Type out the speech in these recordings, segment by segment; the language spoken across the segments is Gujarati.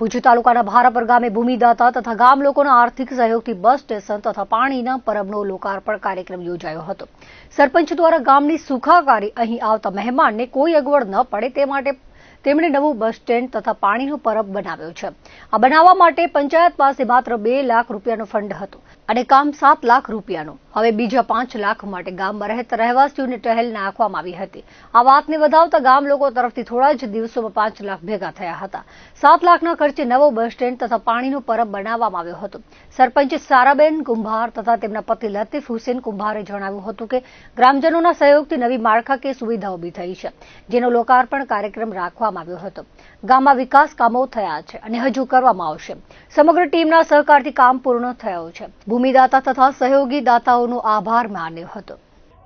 ભુજ તાલુકાના ભારાપર ગામે ભૂમિદાતા તથા ગામ લોકોના આર્થિક સહયોગથી બસ સ્ટેશન તથા પાણીના પરબનો લોકાર્પણ કાર્યક્રમ યોજાયો હતો. સરપંચ દ્વારા ગામની સુખાકારી અહીં આવતા મહેમાનને કોઈ અગવડ ન પડે તે માટે તેમણે નવું બસ સ્ટેન્ડ તથા પાણીનો પરબ બનાવ્યો છે. આ બનાવવા માટે પંચાયત પાસે માત્ર બે લાખ રૂપિયાનો ફંડ હતો. અને કામ સાત લાખ રૂપિયાનું. હવે બીજા પાંચ લાખ માટે ગામમાં રહેતા રહેવાસીઓને ટહેલ નાખવામાં આવી હતી. આ વાતને વધાવતા ગામ લોકો તરફથી થોડા જ દિવસોમાં પાંચ લાખ ભેગા થયા હતા. સાત લાખના ખર્ચે નવો બસ સ્ટેન્ડ તથા પાણીનો પરબ બનાવવામાં આવ્યો હતો. સરપંચ સારાબેન કુંભાર તથા તેમના પતિ લતીફ હુસેન કુંભારે જણાવ્યું હતું કે ગ્રામજનોના સહયોગથી નવી માળખાકીય સુવિધા ઊભી થઈ છે, જેનો લોકાર્પણ કાર્યક્રમ રાખવામાં આવ્યો હતો. ગામમાં વિકાસ કામો થયા છે અને હજુ કરવામાં આવશે. સમગ્ર ટીમના સહકારથી કામ પૂર્ણ થયો છે. ભૂમિદાતા તથા સહયોગી દાતાઓનો આભાર માન્યો હતો.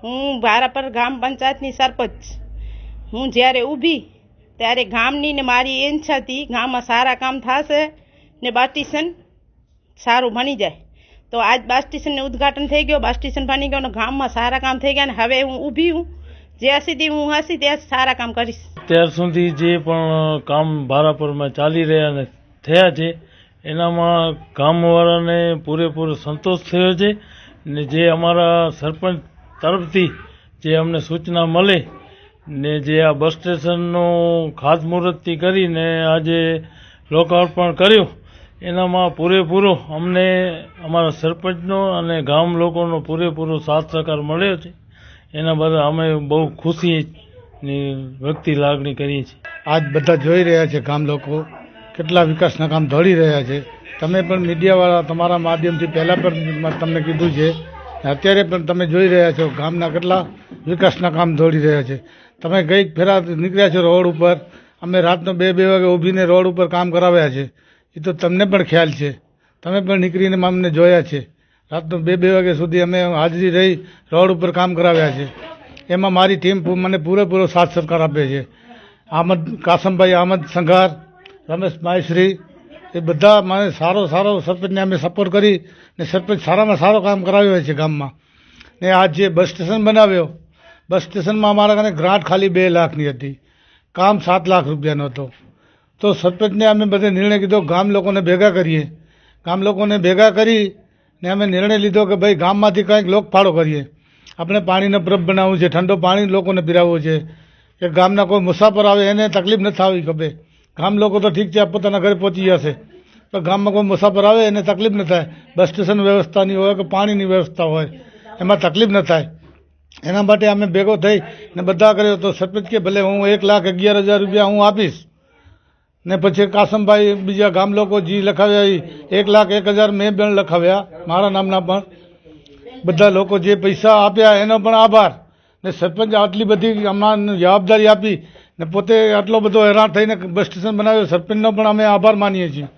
હું ભારાપર ગ્રામ પંચાયતની સરપંચ. હું જ્યારે ઊભી ત્યારે ગામની ને મારી ઈચ્છા હતી ગામમાં સારા કામ થશે ને બસ સ્ટેશન સારું બની જાય. તો આજ બસ સ્ટેશનનું ઉદ્ઘાટન થઈ ગયો. બસ સ્ટેશન બની ગયો ને ગામમાં સારા કામ થઈ ગયા ને હવે હું ઊભી હું. જ્યાં સુધી હું હસી ત્યાં સારા કામ કરીશ. અત્યાર સુધી જે પણ કામ ભારાપુરમાં ચાલી રહ્યા ને થયા છે એનામાં ગામવાળાને પૂરેપૂરો સંતોષ થયો છે ને જે અમારા સરપંચ તરફથી જે અમને સૂચના મળે ને જે આ બસ સ્ટેશનનું ખાતમુહૂર્તથી કરીને આજે લોકાર્પણ કર્યું, એનામાં પૂરેપૂરો અમને અમારા સરપંચનો અને ગામ લોકોનો પૂરેપૂરો સાથ સહકાર મળ્યો છે. એના બદલ અમે બહુ ખુશીની વ્યક્તિ લાગણી કરીએ છીએ. આજ બધા જોઈ રહ્યા છે ગામ લોકો કેટલા વિકાસના કામ ધોડી રહ્યા છે. તમે પણ મીડિયાવાળા તમારા માધ્યમથી પહેલાં પણ તમને કીધું છે. અત્યારે પણ તમે જોઈ રહ્યા છો ગામના કેટલા વિકાસના કામ દોડી રહ્યા છે. તમે ગઈ ફેરા નીકળ્યા છો રોડ ઉપર. અમે રાતનો બે બે વાગે ઊભીને રોડ ઉપર કામ કરાવ્યા છે. એ તો તમને પણ ખ્યાલ છે. તમે પણ નીકળીને અમને જોયા છે. રાતનો બે બે વાગ્યા સુધી અમે હાજરી રહી રોડ ઉપર કામ કરાવ્યા છે. એમાં મારી ટીમ મને પૂરેપૂરો સાથ સહકાર આપે છે. આમદ, કાસમભાઈ આમદ સંઘાર રમેશ માયશ્રી એ બધા મને સારો સારો સરપંચને અમે સપોર્ટ કરી ને સરપંચ સારામાં સારો કામ કરાવ્યો છે ગામમાં. ને આ જે બસ સ્ટેશન બનાવ્યો, બસ સ્ટેશનમાં અમારા કને ગ્રાન્ટ ખાલી બે લાખની હતી. કામ સાત લાખ રૂપિયાનો હતો. તો સરપંચને અમે બધે નિર્ણય કીધો ગામ લોકોને ભેગા કરીએ. ગામ લોકોને ભેગા કરી ને અમે નિર્ણય લીધો કે ભાઈ ગામમાંથી કંઈક લોકફાળો કરીએ. આપણે પાણીનો પ્રભ બનાવવું છે, ઠંડો પાણી લોકોને પીરાવવું છે. કે ગામના કોઈ મુસાફર આવે એને તકલીફ ન થવી ખબર ગામ લોકો તો ઠીક છે પોતાના ઘરે પહોંચી જશે. પણ ગામમાં કોઈ મુસાફર આવે એને તકલીફ ન થાય. બસ સ્ટેશન વ્યવસ્થાની હોય કે પાણીની વ્યવસ્થા હોય, એમાં તકલીફ ન થાય. એના માટે અમે ભેગો થઈ ને બધા કર્યો તો સરપંચ કે ભલે હું એક લાખ અગિયાર હજાર રૂપિયા હું આપીશ. ને પછી કાસમભાઈ બીજા ગામ લોકો જે લખાવ્યા એ એક લાખ એક હજાર મેં પણ લખાવ્યા, મારા નામના પણ. બધા લોકો જે પૈસા આપ્યા એનો પણ આભાર. ને સરપંચ આટલી બધી અમારા જવાબદારી આપી ને પોતે આટલો બધો હેરાન થઈને બસ સ્ટેશન બનાવ્યો. સરપંચનો પણ અમે આભાર માનીએ છીએ.